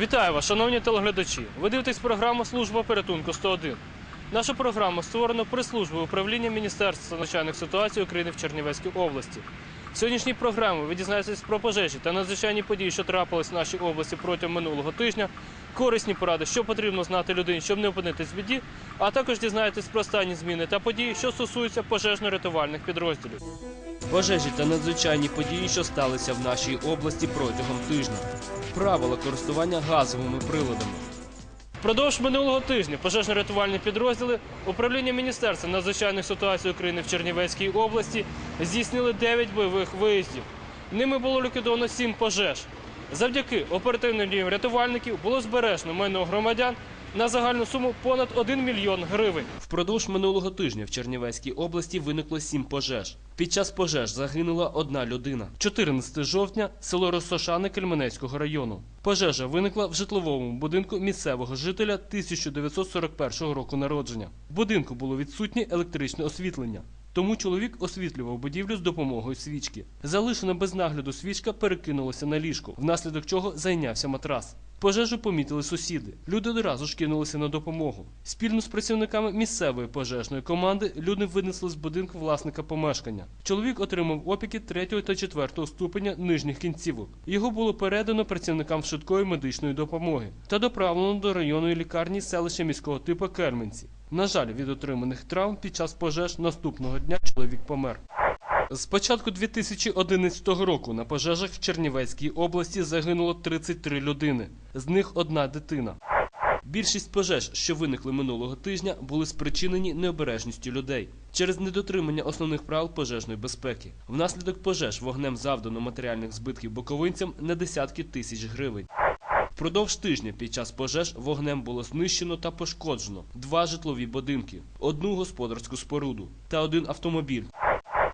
Вітаю вас, шановні телеглядачі. Ви дивитесь програму Служба порятунку 101. Наша програма створена при службі управління Міністерства надзвичайних ситуацій України в Чернівецькій області. В сьогоднішній програмі ви дізнаєтесь про пожежі та надзвичайні події, що трапились в нашій області протягом минулого тижня, корисні поради, що потрібно знати людині, щоб не опинитись в біді, а також дізнаєтесь про останні зміни та події, що стосуються пожежно-рятувальних підрозділів. Пожежі та надзвичайні події, що сталися в нашій області протягом тижня. Правила користування газовими приладами. Впродовж минулого тижня пожежно-рятувальні підрозділи управління Міністерства надзвичайних ситуацій України в Чернівецькій області здійснили 9 бойових виїздів. Ними було ліквідовано 7 пожеж. Завдяки оперативним діям рятувальників було збережено майно громадян на загальну суму понад 1 мільйон гривень. Впродовж минулого тижня в Чернівецькій області виникло 7 пожеж. Під час пожеж загинула одна людина. 14 жовтня село Росошани Кельменецького району. Пожежа виникла в житловому будинку місцевого жителя 1941 року народження. В будинку було відсутнє електричне освітлення. Тому чоловік освітлював будівлю з допомогою свічки. Залишена без нагляду свічка перекинулася на ліжко, внаслідок чого зайнявся матрас. Пожежу помітили сусіди. Люди одразу ж кинулися на допомогу. Спільно з працівниками місцевої пожежної команди люди винесли з будинку власника помешкання. Чоловік отримав опіки 3 та 4 ступеня нижніх кінцівок. Його було передано працівникам швидкої медичної допомоги та доправлено до районної лікарні селища міського типу Керменці. На жаль, від отриманих травм під час пожеж наступного дня чоловік помер. З початку 2011 року на пожежах в Чернівецькій області загинуло 33 людини, з них одна дитина. Більшість пожеж, що виникли минулого тижня, були спричинені необережністю людей через недотримання основних правил пожежної безпеки. Внаслідок пожеж вогнем завдано матеріальних збитків боковинцям на десятки тисяч гривень. Впродовж тижня під час пожеж вогнем було знищено та пошкоджено два житлові будинки, одну господарську споруду та один автомобіль.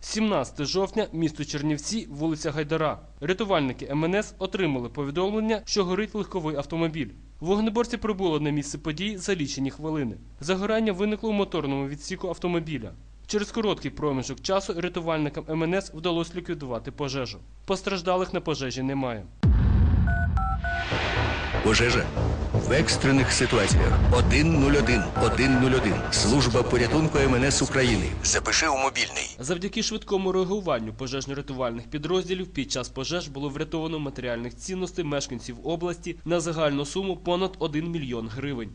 17 жовтня, місто Чернівці, вулиця Гайдара. Рятувальники МНС отримали повідомлення, що горить легковий автомобіль. Вогнеборці прибули на місце події за лічені хвилини. Загорання виникло у моторному відсіку автомобіля. Через короткий проміжок часу рятувальникам МНС вдалося ліквідувати пожежу. Постраждалих на пожежі немає. Пожежа в екстрених ситуаціях 101 101 Служба порятунку МНС України. Запиши у мобільний. Завдяки швидкому реагуванню пожежно-рятувальних підрозділів під час пожеж було врятовано матеріальних цінностей мешканців області на загальну суму понад 1 мільйон гривень.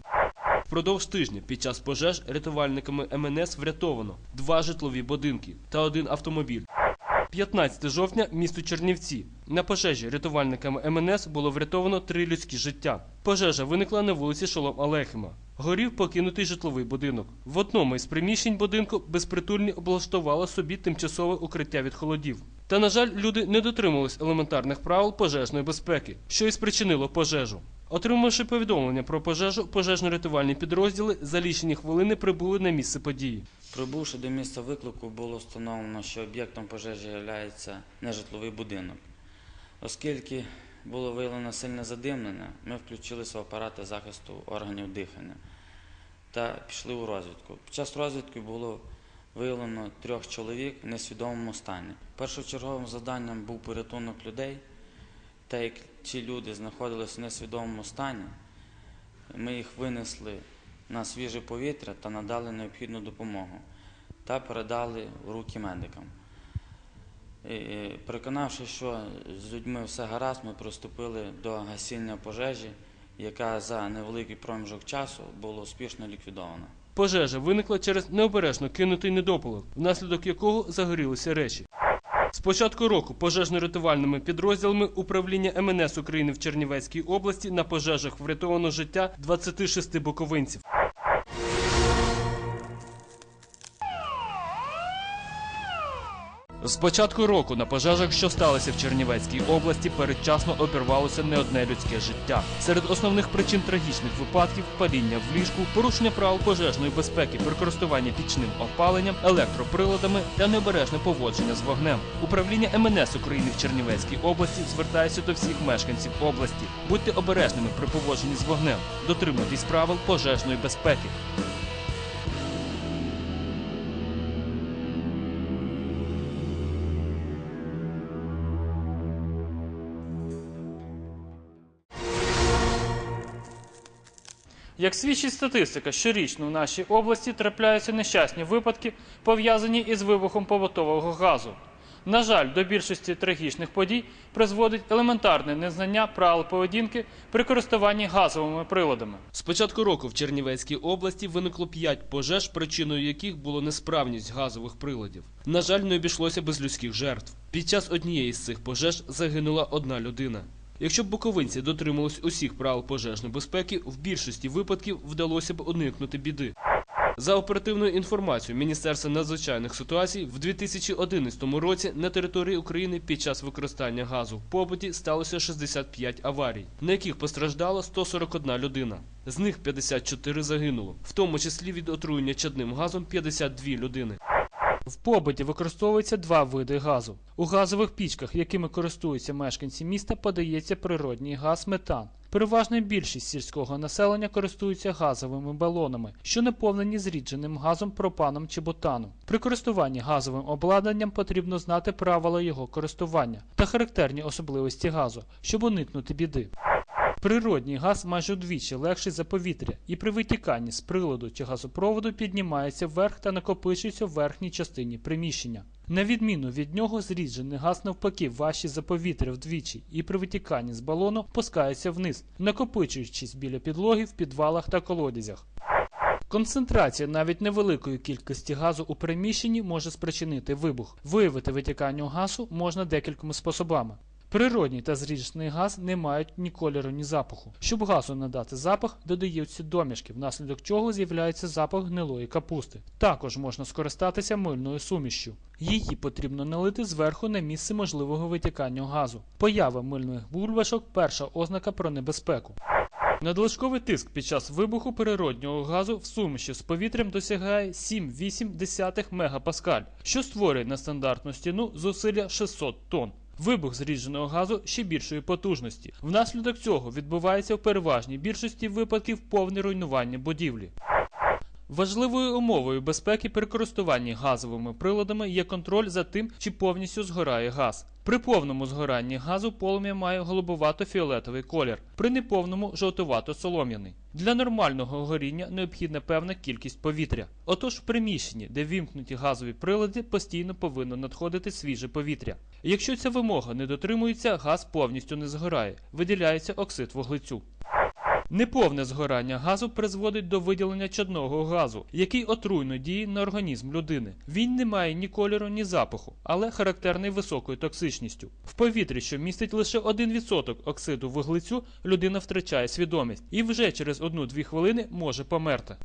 Впродовж тижня під час пожеж рятувальниками МНС врятовано два житлові будинки та один автомобіль. 15 жовтня, місто Чернівці. На пожежі рятувальниками МНС було врятовано три людські життя. Пожежа виникла на вулиці Шолом Алехіма. Горів покинутий житловий будинок. В одному із приміщень будинку безпритульні облаштували собі тимчасове укриття від холодів. Та, на жаль, люди не дотримувались елементарних правил пожежної безпеки, що і спричинило пожежу. Отримавши повідомлення про пожежу, пожежно-рятувальні підрозділи за лічені хвилини прибули на місце події. Прибувши до місця виклику, було встановлено, що об'єктом пожежі є нежитловий будинок. Оскільки було виявлено сильне задимлення, ми включилися в апарати захисту органів дихання та пішли у розвідку. Під час розвідки було виявлено трьох чоловік в несвідомому стані. Першочерговим завданням був порятунок людей, та як ці люди знаходилися в несвідомому стані, ми їх винесли на свіже повітря та надали необхідну допомогу та передали в руки медикам. Переконавши, що з людьми все гаразд, ми приступили до гасіння пожежі, яка за невеликий проміжок часу була успішно ліквідована. Пожежа виникла через необережно кинутий недопалок, внаслідок якого загорілися речі. З початку року пожежно-рятувальними підрозділами управління МНС України в Чернівецькій області на пожежах врятовано життя 26 буковинців. З початку року на пожежах, що сталися в Чернівецькій області, передчасно обірвалося не одне людське життя. Серед основних причин трагічних випадків падіння в ліжку, порушення правил пожежної безпеки при користуванні пічним опаленням, електроприладами та необережне поводження з вогнем. Управління МНС України в Чернівецькій області звертається до всіх мешканців області. Будьте обережними при поводженні з вогнем, дотримуйтесь правил пожежної безпеки. Як свідчить статистика, щорічно в нашій області трапляються нещасні випадки, пов'язані із вибухом побутового газу. На жаль, до більшості трагічних подій призводить елементарне незнання правил поведінки при користуванні газовими приладами. З початку року в Чернівецькій області виникло 5 пожеж, причиною яких було несправність газових приладів. На жаль, не обійшлося без людських жертв. Під час однієї з цих пожеж загинула одна людина. Якщо б буковинці дотримались усіх правил пожежної безпеки, в більшості випадків вдалося б уникнути біди. За оперативною інформацією Міністерства надзвичайних ситуацій, в 2011 році на території України під час використання газу в побуті сталося 65 аварій, на яких постраждало 141 людина. З них 54 загинуло, в тому числі від отруєння чадним газом 52 людини. В побуті використовується два види газу. У газових пічках, якими користуються мешканці міста, подається природній газ метан. Переважна більшість сільського населення користуються газовими балонами, що наповнені зрідженим газом, пропаном чи бутаном. При користуванні газовим обладнанням потрібно знати правила його користування та характерні особливості газу, щоб уникнути біди. Природній газ майже вдвічі легший за повітря і при витіканні з приладу чи газопроводу піднімається вверх та накопичується в верхній частині приміщення. На відміну від нього, зріджений газ навпаки важчий за повітря вдвічі і при витіканні з балону пускається вниз, накопичуючись біля підлоги в підвалах та колодязях. Концентрація навіть невеликої кількості газу у приміщенні може спричинити вибух. Виявити витікання газу можна декількома способами. Природній та зріджений газ не мають ні кольору, ні запаху. Щоб газу надати запах, додаються домішки, внаслідок чого з'являється запах гнилої капусти. Також можна скористатися мильною сумішшю. Її потрібно налити зверху на місце можливого витікання газу. Поява мильних бульбашок перша ознака про небезпеку. Надлишковий тиск під час вибуху природнього газу в суміші з повітрям досягає 7,8 мегапаскаль, що створює на стандартну стіну зусилля 600 тонн. Вибух зрідженого газу ще більшої потужності. Внаслідок цього відбувається в переважній більшості випадків повне руйнування будівлі. Важливою умовою безпеки при користуванні газовими приладами є контроль за тим, чи повністю згорає газ. При повному згоранні газу полум'я має голубовато-фіолетовий колір, при неповному жовтувато-солом'яний. Для нормального горіння необхідна певна кількість повітря. Отож, в приміщенні, де вімкнуті газові прилади, постійно повинно надходити свіже повітря. Якщо ця вимога не дотримується, газ повністю не згорає, виділяється оксид вуглецю. Неповне згорання газу призводить до виділення чадного газу, який отруйно діє на організм людини. Він не має ні кольору, ні запаху, але характерний високою токсичністю. В повітрі, що містить лише 1% оксиду вуглецю, людина втрачає свідомість і вже через 1-2 хвилини може померти.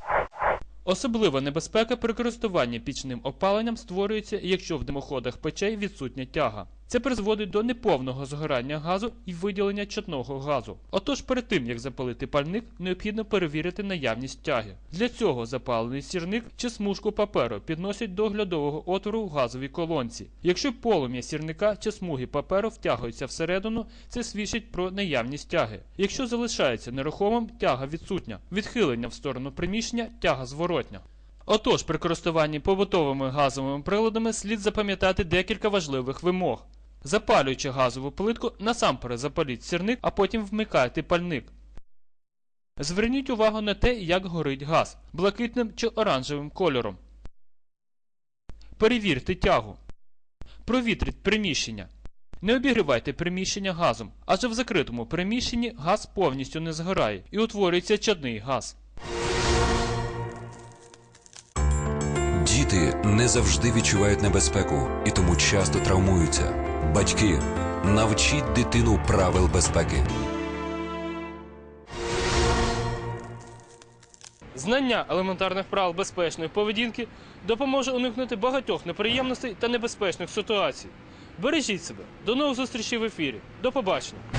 Особлива небезпека при користуванні пічним опаленням створюється, якщо в димоходах печей відсутня тяга. Це призводить до неповного згорання газу і виділення чутного газу. Отож, перед тим як запалити пальник, необхідно перевірити наявність тяги. Для цього запалений сірник чи смужку паперу підносять до оглядового отвору в газовій колонці. Якщо полум'я сірника чи смуги паперу втягується всередину, це свідчить про наявність тяги. Якщо залишається нерухомим, тяга відсутня. Відхилення в сторону приміщення тяга зворотня. Отож, при користуванні побутовими газовими приладами слід запам'ятати декілька важливих вимог. Запалюючи газову плитку, насамперед запаліть сірник, а потім вмикайте пальник. Зверніть увагу на те, як горить газ блакитним чи оранжевим кольором. Перевірте тягу. Провітріть приміщення. Не обігрівайте приміщення газом, адже в закритому приміщенні газ повністю не згорає і утворюється чадний газ. Діти не завжди відчувають небезпеку і тому часто травмуються. Батьки, навчіть дитину правил безпеки. Знання елементарних правил безпечної поведінки допоможе уникнути багатьох неприємностей та небезпечних ситуацій. Бережіть себе. До нових зустрічей в ефірі. До побачення.